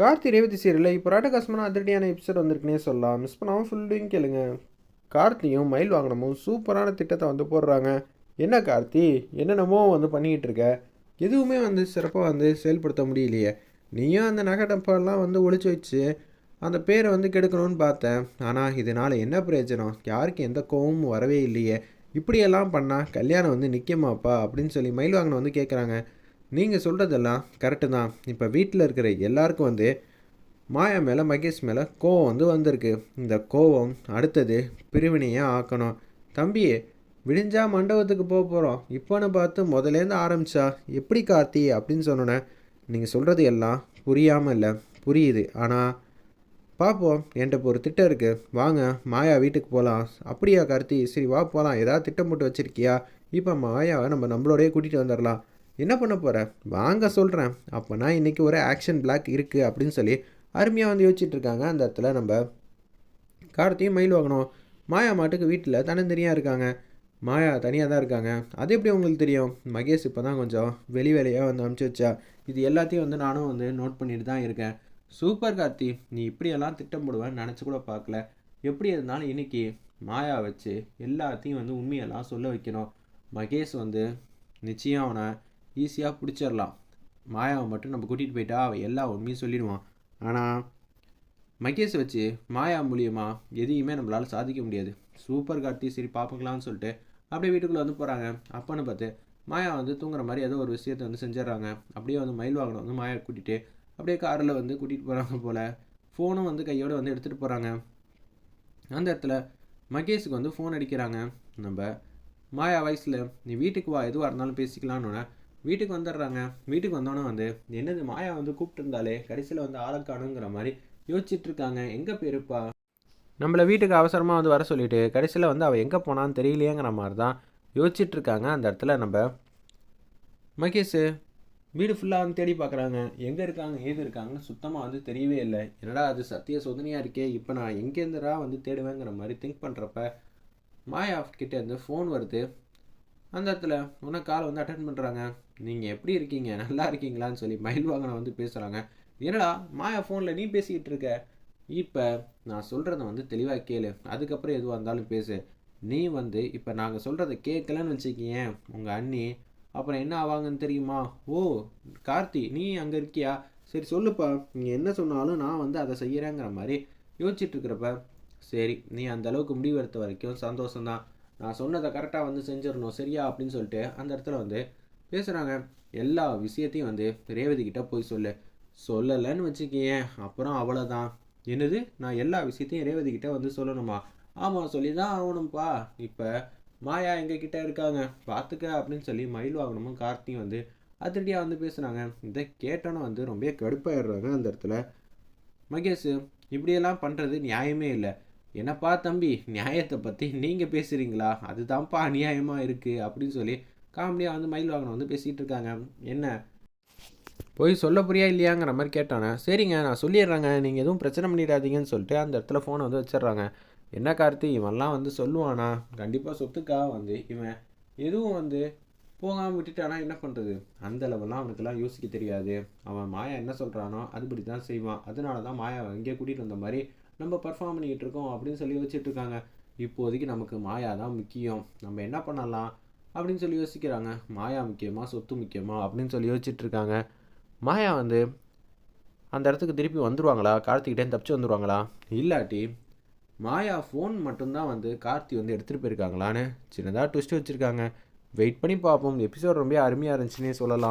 கார்த்தி ரேவதி சீரியலில் இப்போ ராட்டகாசமான அதிரடியான எபிசோட் வந்திருக்குனே சொல்லலாம். மிஸ் பண்ணாமல் ஃபுல்லையும் கேளுங்க. கார்த்தியும் மயில் வாங்கினமும் சூப்பரான திட்டத்தை வந்து போடுறாங்க. என்ன கார்த்தி? என்னென்னமோ வந்து பண்ணிக்கிட்டு இருக்க. எதுவுமே வந்து சிறப்பாக வந்து செயல்படுத்த முடியலையே. நீயும் அந்த நகை டப்பாலாம் வந்து ஒழிச்சு வச்சு அந்த பேரை வந்து கெடுக்கணும்னு பார்த்தேன். ஆனால் இதனால் என்ன பிரயோஜனம்? யாருக்கு எந்த கோவமும் வரவே இல்லையே. இப்படியெல்லாம் பண்ணால் கல்யாணம் வந்து நிற்குமாப்பா அப்படின்னு சொல்லி மயில் வாங்கின வந்து கேட்குறாங்க நீங்கள் சொல்கிறதெல்லாம் கரெக்டு தான். இப்போ வீட்டில் இருக்கிற எல்லாருக்கும் வந்து மாயா மேலே மகேஷ் மேலே கோவம் வந்து வந்திருக்கு. இந்த கோவம் அடுத்தது பிரிவினையாக ஆக்கணும். தம்பி விடிஞ்சா மண்டபத்துக்கு போக போகிறோம் இப்போன்னு பார்த்து முதலேருந்து ஆரம்பிச்சா எப்படி கார்த்தி அப்படின்னு சொன்னோன்னே நீங்கள் சொல்கிறது எல்லாம் புரியாமல் இல்லை. புரியுது. ஆனால் பார்ப்போம் என்கிட்ட இப்போ ஒரு திட்டம் இருக்குது வாங்க மாயா வீட்டுக்கு போகலாம் அப்படியா கார்த்தி? சரி வா போகலாம் ஏதாவது திட்டம் போட்டு வச்சுருக்கியா? இப்போ மாயாவை நம்ம நம்மளோடய கூட்டிகிட்டு வந்துடலாம். என்ன பண்ண போகிற வாங்க சொல்கிறேன் அப்போனா இன்றைக்கி ஒரு ஆக்ஷன் பிளாக் இருக்குது அப்படின்னு சொல்லி அருமையாக வந்து யோசிச்சுட்டு இருக்காங்க. அந்த இடத்துல நம்ம கார்த்தியும் மயில் வாங்கணும் மாயா மாட்டுக்கு வீட்டில் தனித்தனியாக இருக்காங்க. மாயா தனியாக தான் இருக்காங்க. அது எப்படி உங்களுக்கு தெரியும்? மகேஷ் இப்போ தான் கொஞ்சம் வெளி வேலையாக வந்து அனுப்பிச்சி வச்சா. இது எல்லாத்தையும் வந்து நானும் வந்து நோட் பண்ணிட்டு தான் இருக்கேன். சூப்பர் கார்த்தி நீ இப்படியெல்லாம் திட்டம் போடுவேன்னு நினச்சி கூட பார்க்கல. எப்படி இருந்தாலும் இன்றைக்கி மாயா வச்சு எல்லாத்தையும் வந்து உண்மையெல்லாம் சொல்ல வைக்கணும். மகேஷ் வந்து நிச்சயம் அவனை ஈஸியாக பிடிச்சிடலாம் மாயாவை மட்டும் நம்ம கூட்டிகிட்டு போயிட்டா அவன் எல்லா உண்மையும் சொல்லிடுவான். ஆனால் மகேஷ் வச்சு மாயா மூலியமா எதையுமே நம்மளால் சாதிக்க முடியாது. சூப்பர் கார்த்தி சரி பார்ப்பங்களான்னு சொல்லிட்டு அப்படியே வீட்டுக்குள்ளே வந்து போகிறாங்க அப்பன்னு பார்த்து மாயா வந்து தூங்குற மாதிரி ஏதோ ஒரு விஷயத்தை வந்து செஞ்சிடறாங்க. அப்படியே வந்து மயில் வாகனம் வந்து மாயா கூட்டிகிட்டு அப்படியே காரில் வந்து கூட்டிகிட்டு போகிறாங்க போல். ஃபோனும் வந்து கையோடு வந்து எடுத்துகிட்டு போகிறாங்க அந்த இடத்துல மகேஷுக்கு வந்து ஃபோன் அடிக்கிறாங்க. நம்ம மாயா வயசில் நீ வீட்டுக்கு வா எதுவாக இருந்தாலும் பேசிக்கலான்னு வீட்டுக்கு வந்துடுறாங்க. வீட்டுக்கு வந்தோன்னே வந்து என்னது மாயா வந்து கூப்பிட்டு இருந்தாலே கடைசியில் வந்து ஆளக்கானுங்கிற மாதிரி யோசிச்சுட்டு இருக்காங்க. எங்கே போயிருப்பா? நம்மளை வீட்டுக்கு அவசரமாக வந்து வர சொல்லிட்டு கடைசியில் வந்து அவள் எங்கே போனான்னு தெரியலையேங்கிற மாதிரி தான் யோசிச்சுட்டு இருக்காங்க. அந்த இடத்துல நம்ம மகேஷ் வீடு ஃபுல்லாக வந்து தேடி பார்க்குறாங்க. எங்கே இருக்காங்க ஏது இருக்காங்கன்னு சுத்தமாக வந்து தெரியவே இல்லை. என்னடா அது சத்திய சோதனையாக இருக்கே இப்போ நான் எங்கேருந்துடா வந்து தேடுவேங்கிற மாதிரி திங்க் பண்ணுறப்ப மாயா கிட்டேருந்து ஃபோன் வருது. அந்த இடத்துல உனக்கு காலை வந்து அட்டன் பண்ணுறாங்க நீங்கள் எப்படி இருக்கீங்க? நல்லா இருக்கீங்களான்னு சொல்லி மயில் வாகனம் வந்து பேசுகிறாங்க என்னடா மாயா ஃபோனில் நீ பேசிக்கிட்டு இருக்க? இப்போ நான் சொல்கிறத வந்து தெளிவாக கேளு. அதுக்கப்புறம் எதுவாக இருந்தாலும் பேசு. நீ வந்து இப்போ நாங்கள் சொல்கிறத கேட்கலன்னு வச்சுக்கிங்க உங்கள் அண்ணி. அப்புறம் என்ன ஆவாங்கன்னு தெரியுமா? ஓ கார்த்தி நீ அங்கே இருக்கியா? சரி சொல்லுப்பா. நீங்கள் என்ன சொன்னாலும் நான் வந்து அதை செய்கிறேங்கிற மாதிரி யோசிச்சுட்டு இருக்கிறப்ப சரி நீ அந்த அளவுக்கு முடிவு எடுத்த வரைக்கும் சந்தோஷம்தான். நான் சொன்னதை கரெக்டாக வந்து செஞ்சிடணும் சரியா? அப்படின்னு சொல்லிட்டு அந்த இடத்துல வந்து பேசுகிறாங்க எல்லா விஷயத்தையும் வந்து ரேவதி கிட்ட போய் சொல்லு. சொல்லலைன்னு வச்சுக்கேன் அப்புறம் அவ்வளோதான் என்னது? நான் எல்லா விஷயத்தையும் ரேவதி கிட்ட வந்து சொல்லணுமா? ஆமாம் சொல்லி தான் ஆகணும்ப்பா இப்போ மாயா எங்ககிட்ட இருக்காங்க? பார்த்துக்க அப்படின்னு சொல்லி மயில் வாங்கணுமும் கார்த்தியும் வந்து அதிரடியாக வந்து பேசுகிறாங்க இதை கேட்டோன்னு வந்து ரொம்ப கடுப்பாயிடுறாங்க அந்த இடத்துல. மகேஷ் இப்படியெல்லாம் பண்ணுறது நியாயமே இல்லை. என்னப்பா தம்பி நியாயத்தை பற்றி நீங்கள் பேசுகிறீங்களா அதுதான்ப்பா அநியாயமாக இருக்குது அப்படின்னு சொல்லி காமெடியாக வந்து மயில் வாகனம் வந்து பேசிகிட்டு இருக்காங்க. என்ன? போய் சொல்ல புரியா இல்லையாங்கிற மாதிரி கேட்டானே. சரிங்க நான் சொல்லிடுறேங்க. நீங்கள் எதுவும் பிரச்சனை பண்ணிடாதீங்கன்னு சொல்லிட்டு அந்த இடத்துல ஃபோனை வந்து வச்சிடுறாங்க. என்ன கார்த்தி இவன்லாம் வந்து சொல்லுவானா? கண்டிப்பாக சொத்துக்காக வந்து இவன். எதுவும் வந்து போகாமல் விட்டுட்டானா என்ன பண்ணுறது அந்த அளவுலாம் அவனுக்கெல்லாம் யோசிக்க தெரியாது. அவன் மாயா என்ன சொல்கிறானோ அதுபடி தான் செய்வான். அதனால தான் மாயா இங்கே கூட்டிகிட்டு வந்த மாதிரி நம்ம பர்ஃபார்ம் பண்ணிக்கிட்டு இருக்கோம் அப்படின்னு சொல்லி வச்சுட்டு இருக்காங்க. இப்போதைக்கு நமக்கு மாயா தான் முக்கியம். நம்ம என்ன பண்ணலாம் அப்படின்னு சொல்லி யோசிக்கிறாங்க. மாயா முக்கியமா? சொத்து முக்கியமா? அப்படின்னு சொல்லி யோசிச்சுட்டு இருக்காங்க. மாயா வந்து அந்த இடத்துக்கு திருப்பி வந்துடுவாங்களா கார்த்திகிட்டே தப்பிச்சு வந்துடுவாங்களா இல்லாட்டி மாயா ஃபோன் மட்டும்தான் வந்து கார்த்தி வந்து எடுத்துகிட்டு போயிருக்காங்களான்னு சின்னதாக ட்விஸ்ட் வச்சுருக்காங்க. வெயிட் பண்ணி பார்ப்போம். எபிசோட் ரொம்ப அருமையாக இருந்துச்சுன்னே சொல்லலாம்.